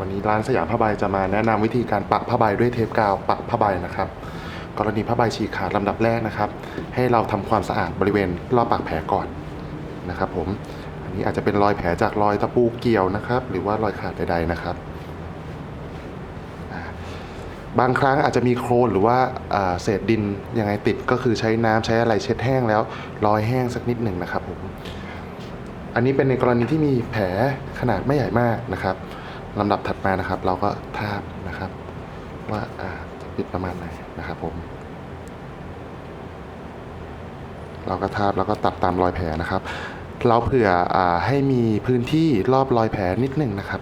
วันนี้ร้านสยามผ้าใบจะมาแนะนำวิธีการปักผ้าใบด้วยเทปกาวปักผ้าใบนะครับ กรณีผ้าใบฉีกขาดลำดับแรกนะครับ ให้เราทำความสะอาดบริเวณรอบปากแผลก่อนนะครับ ผมอันนี้อาจจะเป็นรอยแผลจากรอยตะปูเกี่ยวนะครับ หรือว่ารอยขาดใด ๆนะครับ บางครั้งอาจจะมีโครนหรือว่าเศษดินยังไงติดก็คือใช้น้ำใช้อะไรเช็ดแห้งแล้วรอยแห้งสักนิดหนึ่งนะครับผมอันนี้เป็นในกรณีที่มีแผลขนาดไม่ใหญ่มากนะครับ ลำดับถัดมานะครับ เราก็ทาบนะครับว่าอ่าจะปิดประมาณไหนนะครับผม เราก็ทาบแล้วก็ตัดตามรอยแผลนะครับ เราเผื่ออาให้มีพื้นที่รอบรอยแผลนิดหนึ่งนะครับ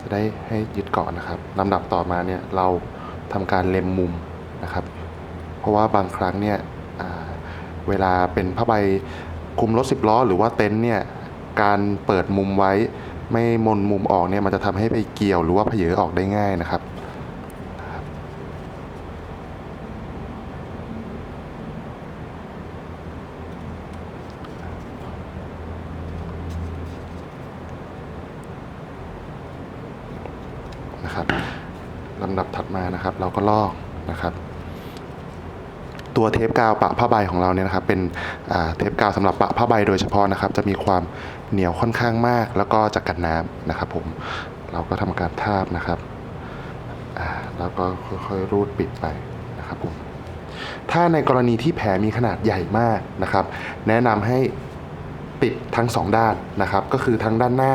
จะได้ให้ยึดเกาะนะครับลำดับต่อมาเนี่ยเราทำการเล็มมุมนะครับ เพราะว่าบางครั้งเนี่ยเวลาเป็นผ้าใบคลุมรถสิบล้อ หรือว่าเต็นท์เนี่ยการเปิดมุมไว้ ไม่มนมุมออกเนี่ยมันจะทำให้ไปเกี่ยวหรือว่าเพเยอออกได้ง่ายนะครับนะครับลำดับถัดมานะครับ เราก็ลอกนะครับ ตัวเทปกาวปะผ้าใบของเราเนี่ยนะครับเป็นเทปกาวสำหรับปะผ้าใบโดยเฉพาะนะครับ จะมีความเหนียวค่อนข้างมาก แล้วก็จะกันน้ำนะครับผมเราก็ทำการทาบนะครับแล้วก็ค่อยๆรูดปิดไปนะครับผมถ้าในกรณีที่แผลมีขนาดใหญ่มากนะครับ แนะนำให้ปิดทั้งสองด้านนะครับ ก็คือทั้งด้านหน้า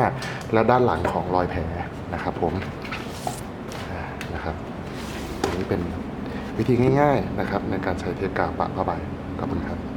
และด้านหลังของรอยแผลนะครับผมนะครับอันนี้เป็น วิธีง่าย ๆนะครับ ในการใช้เทปกาวปะผ้าใบขอบคุณครับ